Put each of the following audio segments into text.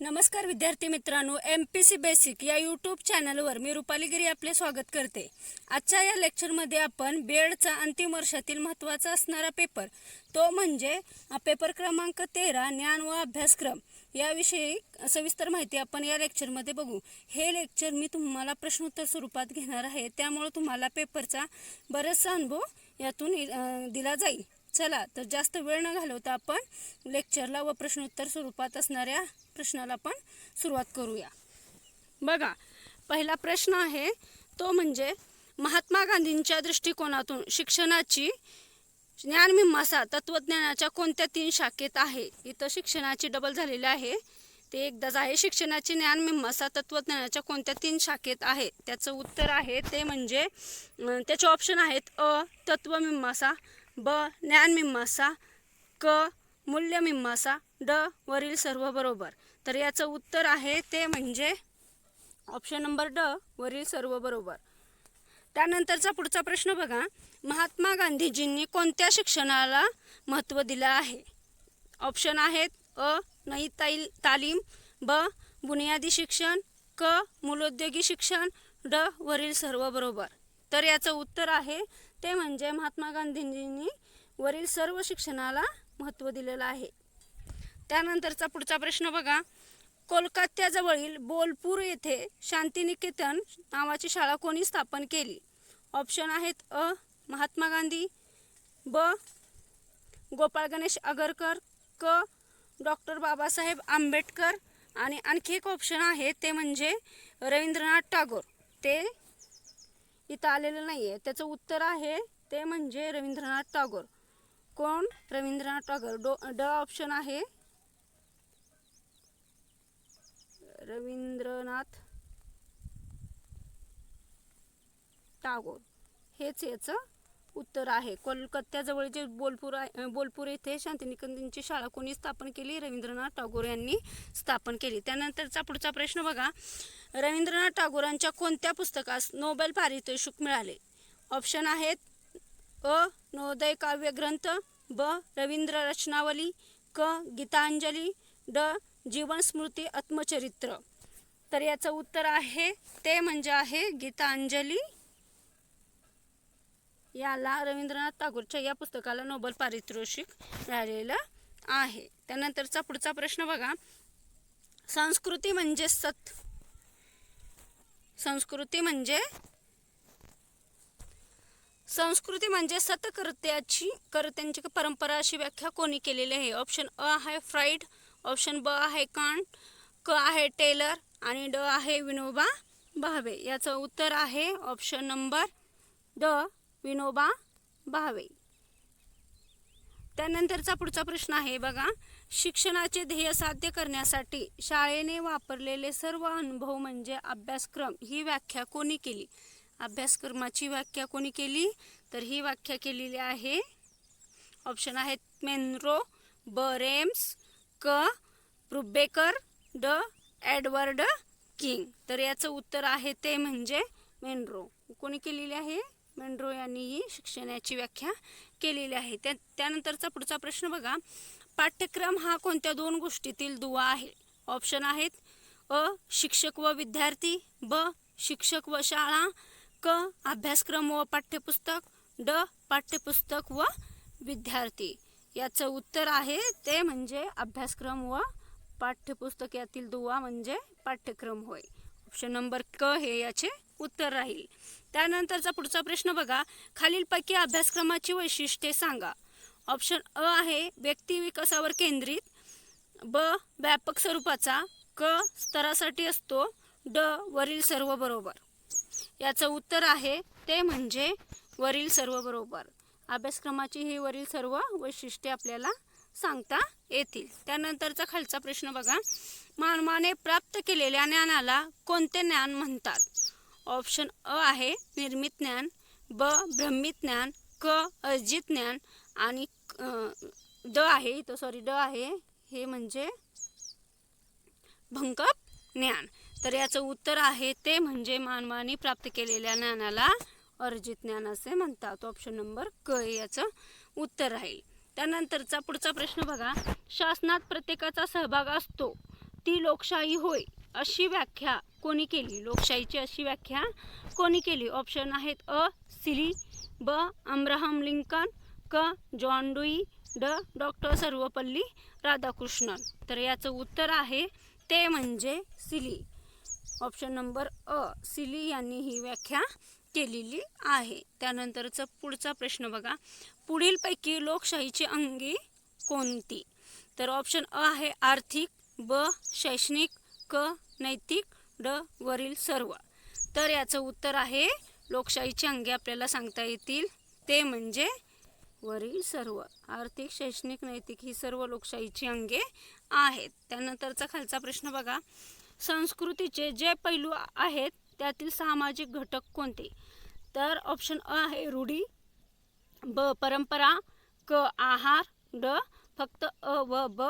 नमस्कार विद्यार्थी मित्रांनो एम पी सी बेसिक या यूट्यूब चॅनलवर मी रुपाली गिरी आपले स्वागत करते. आजच्या या लेक्चरमध्ये आपण बी एडचा अंतिम वर्षातील महत्त्वाचा असणारा पेपर तो म्हणजे पेपर क्रमांक तेरा ज्ञान व अभ्यासक्रम. याविषयी सविस्तर माहिती आपण या लेक्चरमध्ये बघू. हे लेक्चर मी तुम्हाला प्रश्नोत्तर स्वरूपात घेणार आहे. त्यामुळे तुम्हाला पेपरचा बराचसा अनुभव यातून दिला जाईल. चला तर जास्त वेळ न घालवता आपण लेक्चरला व प्रश्नोत्तर स्वरूपात असणाऱ्या प्रश्नाला आपण सुरुवात करूया. बघा पहिला प्रश्न आहे तो म्हणजे महात्मा गांधींच्या दृष्टिकोनातून शिक्षणाची ज्ञानमीमांसा तत्वज्ञानाच्या कोणत्या तीन शाखेत आहे? इथं शिक्षणाची डबल झालेली आहे. ते एकदाच आहे शिक्षणाची ज्ञानमीमांसा तत्वज्ञानाच्या कोणत्या तीन शाखेत आहे? त्याचं उत्तर आहे ते म्हणजे त्याचे ऑप्शन आहेत अ तत्वमीमांसा ब. ज्ञानमीमांसा. क. मूल्यमीमांसा. ड. वरील सर्व बरोबर. तर याचं उत्तर आहे ते म्हणजे ऑप्शन नंबर ड वरील सर्व बरोबर. त्यानंतरचा पुढचा प्रश्न बघा. महात्मा गांधीजींनी कोणत्या शिक्षणाला महत्त्व दिलं आहे? ऑप्शन आहेत अ नई ताईल तालीम ब बुनियादी शिक्षण क मूलोद्योगी शिक्षण ड वरील सर्व बरोबर. तर याचं उत्तर आहे ते म्हणजे महात्मा गांधीजींनी वरील सर्व शिक्षणाला महत्त्व दिलेलं आहे. त्यानंतरचा पुढचा प्रश्न बघा. कोलकात्याजवळील बोलपूर येथे शांतिनिकेतन नावाची शाळा कोणी स्थापन केली? ऑप्शन आहेत अ. महात्मा गांधी ब. गोपाळ गणेश आगरकर क. डॉक्टर बाबासाहेब आंबेडकर आणि आणखी एक ऑप्शन आहे ते म्हणजे रवींद्रनाथ टागोर. ते इथं आलेलं नाही आहे त्याचं उत्तर आहे ते म्हणजे रवींद्रनाथ टागोर. कोण? रवींद्रनाथ टागोर. डो ड ऑप्शन आहे. रवींद्रनाथ टागोर. हेच याचं उत्तर आहे. कोलकात्याजवळ जे बोलपूर आहे बोलपूर येथे शांतिनिकेतनची शाळा कोणी स्थापन केली? रवींद्रनाथ टागोर यांनी स्थापन केली. त्यानंतरचा पुढचा प्रश्न बघा. रवींद्रनाथ टागोरांच्या कोणत्या पुस्तकास नोबेल पारितोषिक मिळाले? ऑप्शन आहेत अ नोदय काव्य ग्रंथ ब रवींद्र रचनावली क गीतांजली ड जीवनस्मृती आत्मचरित्र. तर याचं उत्तर आहे ते म्हणजे आहे गीतांजली याला रवींद्रनाथ टागोरच्या या पुस्तकाला नोबल पारितोषिक मिळालेलं आहे. त्यानंतरचा पुढचा प्रश्न बघा. संस्कृती म्हणजे सत. संस्कृती म्हणजे संस्कृती म्हणजे सतकर्त्याची कर्त्यांची परंपरा अशी व्याख्या कोणी केलेली आहे? ऑप्शन अ आहे फ्राईड ऑप्शन ब आहे कांट क आहे टेलर आणि ड आहे विनोबा भावे. याचं उत्तर आहे ऑप्शन नंबर ड. विनोबा भावे. त्यानंतरचा पुढचा प्रश्न आहे बघा. शिक्षणाचे ध्येय साध्य करण्यासाठी शाळेने वापरलेले सर्व अनुभव म्हणजे अभ्यासक्रम ही व्याख्या कोणी केली? अभ्यासक्रमाची व्याख्या कोणी केली? तर ही व्याख्या केलेली आहे. ऑप्शन आहेत मेनरो ब रेम्स क. प्रुबेकर ड. Edward King. तर याचं उत्तर आहे ते म्हणजे मेनरो. कोणी केलेली आहे? मेंड्रो यांनीही शिक्षणाची व्याख्या केलेली आहे. त्या त्यानंतरचा पुढचा प्रश्न बघा. पाठ्यक्रम हा कोणत्या दोन गोष्टीतील दुवा आहे? ऑप्शन आहेत अ शिक्षक व विद्यार्थी ब शिक्षक व शाळा क अभ्यासक्रम व पाठ्यपुस्तक ड पाठ्यपुस्तक व विद्यार्थी. याचं उत्तर आहे ते म्हणजे अभ्यासक्रम व पाठ्यपुस्तक यातील दुवा म्हणजे पाठ्यक्रम होय. ऑप्शन नंबर क हे याचे उत्तर राहील. त्यानंतरचा पुढचा प्रश्न बघा. खालीलपैकी अभ्यासक्रमाची वैशिष्ट्ये सांगा. ऑप्शन अ आहे व्यक्ती विकासावर केंद्रित. ब व्यापक स्वरूपाचा. क स्तरासाठी असतो. ड वरील सर्व बरोबर. याचं उत्तर आहे ते म्हणजे वरील सर्व बरोबर. अभ्यासक्रमाची ही वरील सर्व वैशिष्ट्ये आपल्याला सांगता येतील. त्यानंतरचा खालचा प्रश्न बघा. मानवाने प्राप्त केलेल्या ज्ञानाला कोणते ज्ञान म्हणतात? ऑप्शन अ आहे निर्मित ज्ञान ब भ्रमित ज्ञान क अर्जित ज्ञान आणि द ड आहे इथं सॉरी ड आहे हे म्हणजे भंकप ज्ञान. तर याचं उत्तर आहे ते म्हणजे मानवाने प्राप्त केलेल्या ज्ञानाला अर्जित ज्ञान असे म्हणतात. ऑप्शन नंबर क याचं उत्तर राहील. त्यानंतरचा पुढचा प्रश्न बघा. शासनात प्रत्येकाचा सहभाग असतो. ती लोकशाही होय. अशी व्याख्या कोणी केली? लोकशाहीची अशी व्याख्या कोणी केली? ऑप्शन आहेत अ सिली ब अब्राहम लिंकन क जॉन डुई ड डॉक्टर सर्वपल्ली राधाकृष्णन. तर याचं उत्तर आहे ते म्हणजे सिली. ऑप्शन नंबर अ सिली यांनी ही व्याख्या केलेली आहे. त्यानंतरचा पुढचा प्रश्न बघा. पुढीलपैकी लोकशाहीची अंगी कोणती? तर ऑप्शन अ आहे आर्थिक ब शैक्षणिक क नैतिक ड वरील सर्व. तर याचं उत्तर आहे लोकशाहीची अंगे आपल्याला सांगता येतील ते म्हणजे वरील सर्व. आर्थिक शैक्षणिक नैतिक ही सर्व लोकशाहीची अंगे आहेत. त्यानंतरचा खालचा प्रश्न बघा. संस्कृतीचे जे पैलू आहेत त्यातील सामाजिक घटक कोणते? तर ऑप्शन अ आहे रूढी ब परंपरा क आहार ड फक्त अ व ब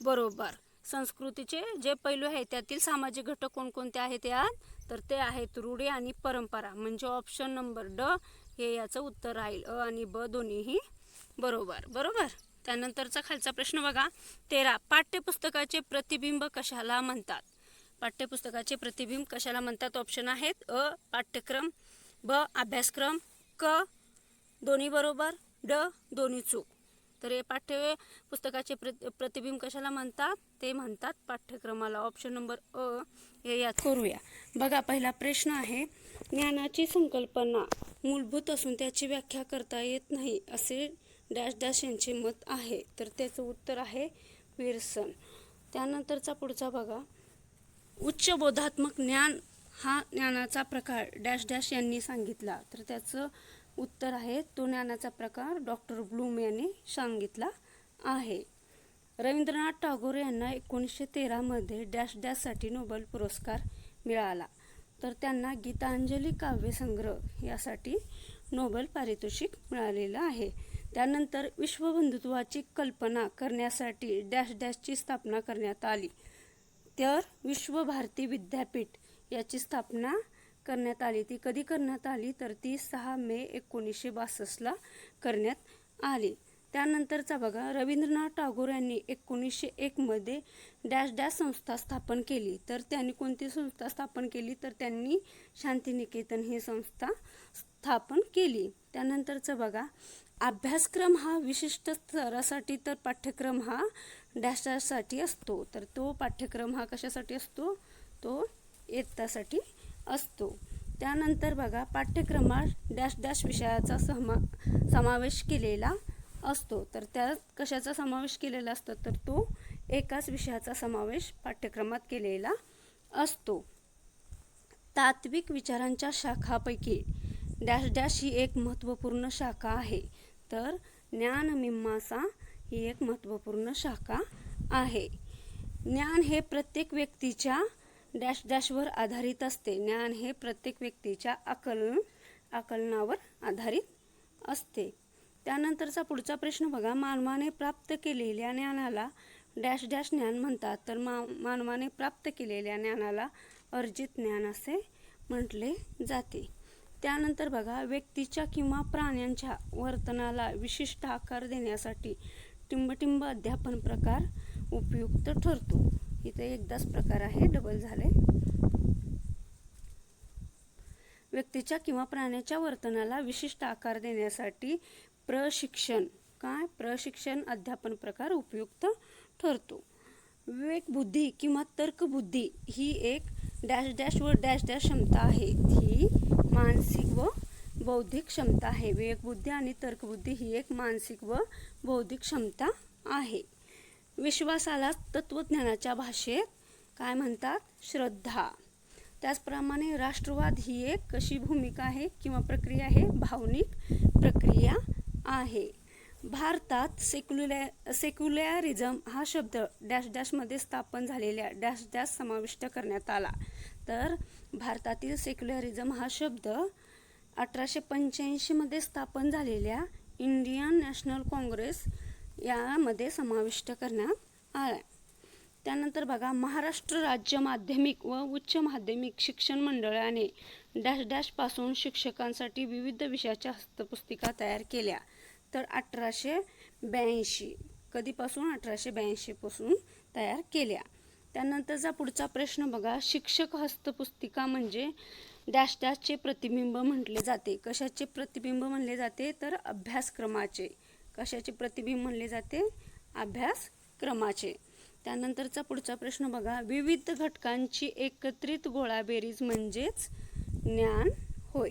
बरोबर. संस्कृतीचे जे पैलू आहेत त्यातील सामाजिक घटक कोणकोणते आहेत यात? तर ते आहेत रूढी आणि परंपरा. म्हणजे ऑप्शन नंबर ड हे याचं उत्तर राहील. अ आणि ब दोन्हीही बरोबर. बरोबर? त्यानंतरचा खालचा प्रश्न बघा. तेरा. पाठ्यपुस्तकाचे प्रतिबिंब कशाला म्हणतात? पाठ्यपुस्तकाचे प्रतिबिंब कशाला म्हणतात? ऑप्शन आहेत अ पाठ्यक्रम ब अभ्यासक्रम क दोन्ही बरोबर ड दोन्ही चूक. तर हे पाठ्य पुस्तकाचे प्र प्रतिबिंब कशाला म्हणतात? ते म्हणतात पाठ्यक्रमाला. ऑप्शन नंबर अ हे यात करूया. बघा पहिला प्रश्न आहे ज्ञानाची संकल्पना मूलभूत असून त्याची व्याख्या करता येत नाही असे डॅश डॅश यांचे मत आहे. तर त्याचं उत्तर आहे विरसन. त्यानंतरचा पुढचा बघा. उच्च बोधात्मक ज्ञान हा ज्ञानाचा प्रकार डॅश डॅश यांनी सांगितला. तर त्याचं उत्तर आहे. तो ज्ञानाचा प्रकार डॉक्टर ब्लूम यांनी सांगितला आहे. रवींद्रनाथ टागोर यांना एकोणीसशे तेरामध्ये डॅश डॅशसाठी नोबेल पुरस्कार मिळाला. तर त्यांना गीतांजली काव्यसंग्रह यासाठी नोबेल पारितोषिक मिळालेलं आहे. त्यानंतर विश्वबंधुत्वाची कल्पना करण्यासाठी डॅश डॅशची स्थापना करण्यात आली. तर विश्वभारती विद्यापीठ याची स्थापना करण्यात आली. ती कधी करण्यात आली? तर ती सहा मे एकोणीसशे बासष्टला करण्यात आली. त्यानंतरचा बघा. रवींद्रनाथ टागोर यांनी एकोणीसशे एकमध्ये डॅश डॅश संस्था स्थापन केली. तर त्यांनी कोणती संस्था स्थापन केली? तर त्यांनी शांतिनिकेतन ही संस्था स्थापन केली. त्यानंतरचं बघा. अभ्यासक्रम हा विशिष्ट स्तरासाठी तर पाठ्यक्रम हा डॅश डॅशसाठी असतो. तर तो पाठ्यक्रम हा कशासाठी असतो? तो इयत्तासाठी असतो. त्यानंतर बघा पाठ्यक्रमात डॅश डॅश विषयाचा समा समावेश केलेला असतो. तर त्यात कशाचा समावेश केलेला असतो? तर तो एकाच विषयाचा समावेश पाठ्यक्रमात केलेला असतो. तात्विक विचारांच्या शाखापैकी डॅश डॅश ही एक महत्त्वपूर्ण शाखा आहे. तर ज्ञानमीमांसा ही एक महत्त्वपूर्ण शाखा आहे. ज्ञान हे प्रत्येक व्यक्तीच्या डॅश डॅशवर आधारित असते. ज्ञान हे प्रत्येक व्यक्तीच्या आकलन आकलनावर आधारित असते. त्यानंतरचा पुढचा प्रश्न बघा. मानवाने प्राप्त केलेल्या ज्ञानाला डॅश डॅश ज्ञान म्हणतात. तर मा मानवाने प्राप्त केलेल्या ज्ञानाला अर्जित ज्ञान असे म्हटले जाते. त्यानंतर बघा. व्यक्तीच्या किंवा प्राण्यांच्या वर्तनाला विशिष्ट आकार देण्यासाठी टिंबटिंब अध्यापन प्रकार उपयुक्त ठरतो. इथे एकदाच प्रकार आहे डबल झाले. व्यक्तीच्या किंवा प्राण्याच्या वर्तनाला विशिष्ट आकार देण्यासाठी प्रशिक्षण. काय? प्रशिक्षण अध्यापन प्रकार उपयुक्त ठरतो. विवेक बुद्धी किंवा तर्कबुद्धी ही एक डॅश डॅश व डॅश डॅश क्षमता आहे. ही मानसिक व बौद्धिक क्षमता आहे. विवेकबुद्धी आणि तर्कबुद्धी ही एक मानसिक व बौद्धिक क्षमता आहे. विश्वासाला तत्वज्ञानाच्या भाषेत काय म्हणतात? श्रद्धा. त्याचप्रमाणे राष्ट्रवाद ही एक कशी भूमिका आहे किंवा प्रक्रिया आहे? भावनिक प्रक्रिया आहे. भारतात सेक्युलॅ सेक्युलॅरिझम हा शब्द डॅश डॅशमध्ये स्थापन झालेल्या डॅश डॅश समाविष्ट करण्यात आला. तर भारतातील सेक्युलॅरिझम हा शब्द अठराशे पंच्याऐंशीमध्ये स्थापन झालेल्या इंडियन नॅशनल काँग्रेस यामध्ये समाविष्ट करण्यात आला त्यानंतर बघा महाराष्ट्र राज्य माध्यमिक व उच्च माध्यमिक शिक्षण मंडळाने डॅश डॅशपासून शिक्षकांसाठी विविध विषयाच्या हस्तपुस्तिका तयार केल्या. तर अठराशे ब्याऐंशी कधीपासून अठराशे ब्याऐंशीपासून तयार केल्या. त्यानंतरचा पुढचा प्रश्न बघा शिक्षक हस्तपुस्तिका म्हणजे डॅश डॅशचे प्रतिबिंब म्हटले जाते. कशाचे प्रतिबिंब म्हणले जाते? तर अभ्यासक्रमाचे. कशाचे प्रतिबिंब म्हणले जाते? अभ्यासक्रमाचे त्यानंतरचा पुढचा प्रश्न बघा. विविध घटकांची एकत्रित गोळाबेरीज म्हणजेच ज्ञान होय.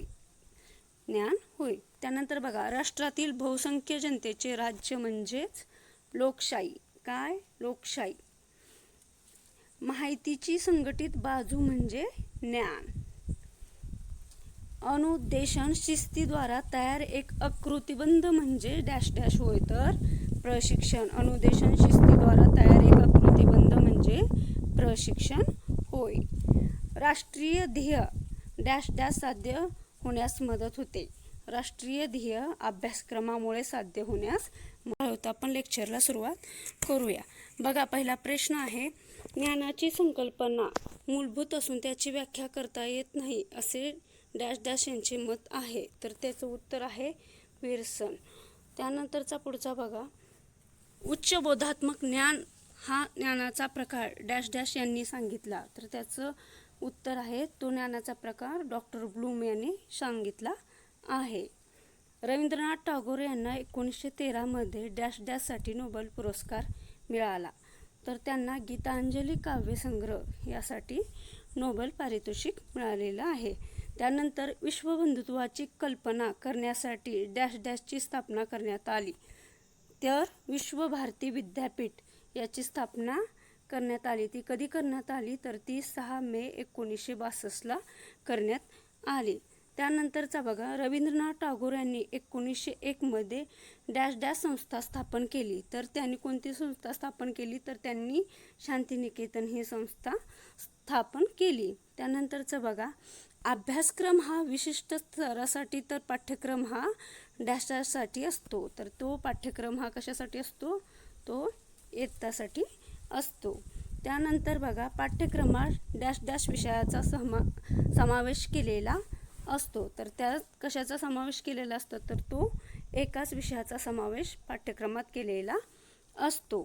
ज्ञान होय. त्यानंतर बघा. राष्ट्रातील बहुसंख्य जनतेचे राज्य म्हणजेच लोकशाही. काय? लोकशाही. माहितीची संघटित बाजू म्हणजे ज्ञान. अनुदेशन शिस्तीद्वारा तयार एक आकृतिबंध म्हणजे डॅश डॅश होय तर प्रशिक्षण. अनुदेशन शिस्तीद्वारा तयार एक आकृतिबंध म्हणजे प्रशिक्षण होय. राष्ट्रीय ध्येय डॅश डॅश साध्य होण्यास मदत होते. राष्ट्रीय ध्येय अभ्यासक्रमामुळे साध्य होण्यास होतं. आपण लेक्चरला सुरुवात करूया. बघा पहिला प्रश्न आहे ज्ञानाची संकल्पना मूलभूत असून त्याची व्याख्या करता येत नाही असे डॅश डॅश यांचे मत आहे. तर त्याचं उत्तर आहे विल्सन त्यानंतरचा पुढचा बघा. उच्च बोधात्मक ज्ञान हा ज्ञानाचा प्रकार डॅश डॅश यांनी सांगितला. तर त्याचं उत्तर आहे तो ज्ञानाचा प्रकार डॉक्टर ब्लूम यांनी सांगितला आहे. रवींद्रनाथ टागोर यांना एकोणीसशे तेरामध्ये डॅश डॅशसाठी नोबेल पुरस्कार मिळाला. तर त्यांना गीतांजली काव्यसंग्रह यासाठी नोबेल पारितोषिक मिळालेलं आहे. त्यानंतर विश्वबंधुत्वाची कल्पना करण्यासाठी डॅश डॅशची स्थापना करण्यात आली. तर विश्वभारती विद्यापीठ याची स्थापना करण्यात आली. ती कधी करण्यात आली? तर ती सहा मे एकोणीसशे बासष्टला करण्यात आली. त्यानंतरचा बघा. रवींद्रनाथ टागोर यांनी एकोणीसशे एकमध्ये डॅश डॅश संस्था स्थापन केली. तर त्यांनी कोणती संस्था स्थापन केली? तर त्यांनी शांतिनिकेतन ही संस्था स्थापन केली. त्यानंतरचं बघा. अभ्यासक्रम हा विशिष्ट स्तरासाठी तर पाठ्यक्रम हा डॅश डॅशसाठी असतो. तर तो पाठ्यक्रम हा कशासाठी असतो? तो इयत्तासाठी असतो. त्यानंतर बघा पाठ्यक्रमात डॅश डॅश विषयाचा समा समावेश केलेला असतो. तर त्यात कशाचा समावेश केलेला असतो? तर तो एकाच विषयाचा समावेश पाठ्यक्रमात केलेला असतो.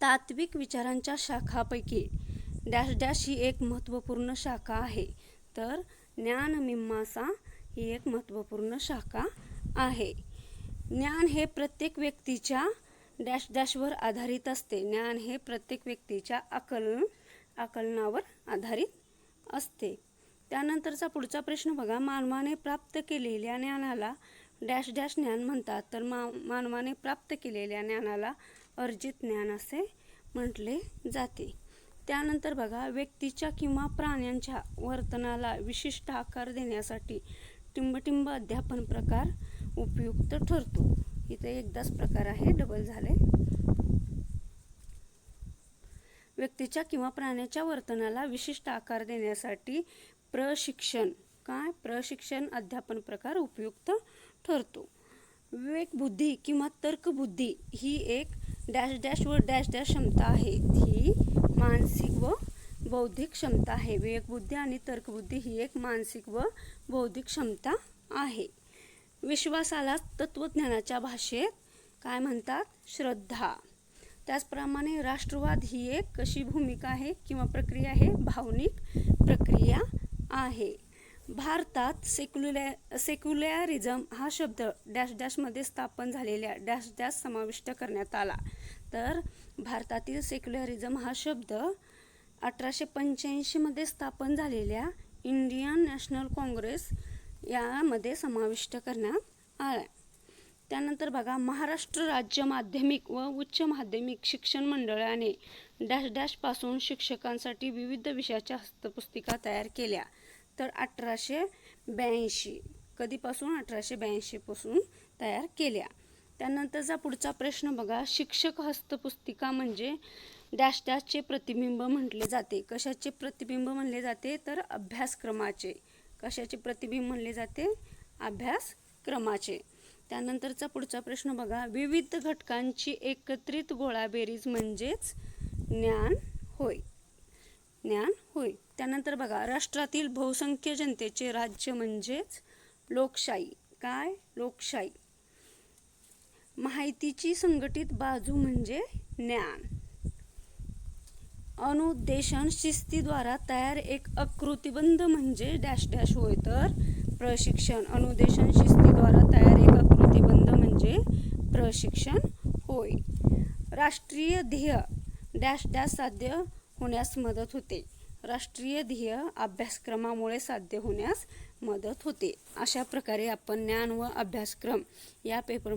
तात्विक विचारांच्या शाखापैकी डॅश डॅश ही एक महत्त्वपूर्ण शाखा आहे. तर ज्ञानमीमांसा ही एक महत्त्वपूर्ण शाखा आहे. ज्ञान हे प्रत्येक व्यक्तीच्या डॅश डॅशवर आधारित असते. ज्ञान हे प्रत्येक व्यक्तीच्या आकलन आकलनावर आधारित असते. त्यानंतरचा पुढचा प्रश्न बघा. मानवाने प्राप्त केलेल्या ज्ञानाला डॅश डॅश ज्ञान म्हणतात. तर मा मानवाने प्राप्त केलेल्या ज्ञानाला अर्जित ज्ञान असे म्हटले जाते. त्यानंतर बघा व्यक्तीच्या किंवा प्राण्यांच्या वर्तनाला विशिष्ट आकार देण्यासाठी टिंबटिंब अध्यापन प्रकार उपयुक्त ठरतो. इथे एकदाच प्रकार आहे डबल झाले. व्यक्तीच्या किंवा प्राण्याच्या वर्तनाला विशिष्ट आकार देण्यासाठी प्रशिक्षण काय? प्रशिक्षण अध्यापन प्रकार उपयुक्त ठरतो. विवेक बुद्धी किंवा तर्कबुद्धी ही एक डॅश डॅश व डॅश डॅश क्षमता आहे. ही मानसिक व बौद्धिक क्षमता आहे. विवेकबुद्धी आणि तर्कबुद्धी ही एक मानसिक व बौद्धिक क्षमता आहे. विश्वासाला तत्त्वज्ञानाच्या भाषेत काय म्हणतात? श्रद्धा. त्याचप्रमाणे राष्ट्रवाद ही एक कशी भूमिका आहे किंवा प्रक्रिया आहे? भावनिक प्रक्रिया आहे. भारतात सेक्युलॅ सेक्युल्यारिझम हा शब्द डॅश डॅशमध्ये स्थापन झालेल्या डॅश डॅश समाविष्ट करण्यात आला. तर भारतातील सेक्युलरिझम हा शब्द अठराशे पंच्याऐंशीमध्ये स्थापन झालेल्या इंडियन नॅशनल काँग्रेस यामध्ये समाविष्ट करण्यात आला त्यानंतर बघा महाराष्ट्र राज्य माध्यमिक व उच्च माध्यमिक शिक्षण मंडळाने डॅश डॅशपासून शिक्षकांसाठी विविध विषयाच्या हस्तपुस्तिका तयार केल्या. तर अठराशे ब्याऐंशी कधीपासून अठराशे ब्याऐंशीपासून तयार केल्या. त्यानंतरचा पुढचा प्रश्न बघा. शिक्षक हस्तपुस्तिका म्हणजे डॅश डॅशचे प्रतिबिंब म्हटले जाते. कशाचे प्रतिबिंब म्हणले जाते? तर अभ्यासक्रमाचे. कशाचे प्रतिबिंब म्हणले जाते? अभ्यासक्रमाचे. त्यानंतरचा पुढचा प्रश्न बघा. विविध घटकांची एकत्रित गोळाबेरीज म्हणजेच ज्ञान होय. ज्ञान होय. त्यानंतर बघा. राष्ट्रातील बहुसंख्य जनतेचे राज्य म्हणजेच लोकशाही. काय? लोकशाही. माहितीची संघटित बाजू म्हणजे ज्ञान. अनुदेशन शिस्तीद्वारा तयार एक आकृतिबंध म्हणजे डॅश डॅश होय तर प्रशिक्षण. अनुदेशन शिस्तीद्वारा तयार एक आकृतीबंध म्हणजे प्रशिक्षण होय. राष्ट्रीय ध्येय डॅश डॅश साध्य होण्यास मदत होते. राष्ट्रीय ध्येय अभ्यासक्रमामुळे साध्य होण्यास मदत होते. अशा प्रकारे आपण ज्ञान व अभ्यासक्रम या पेपर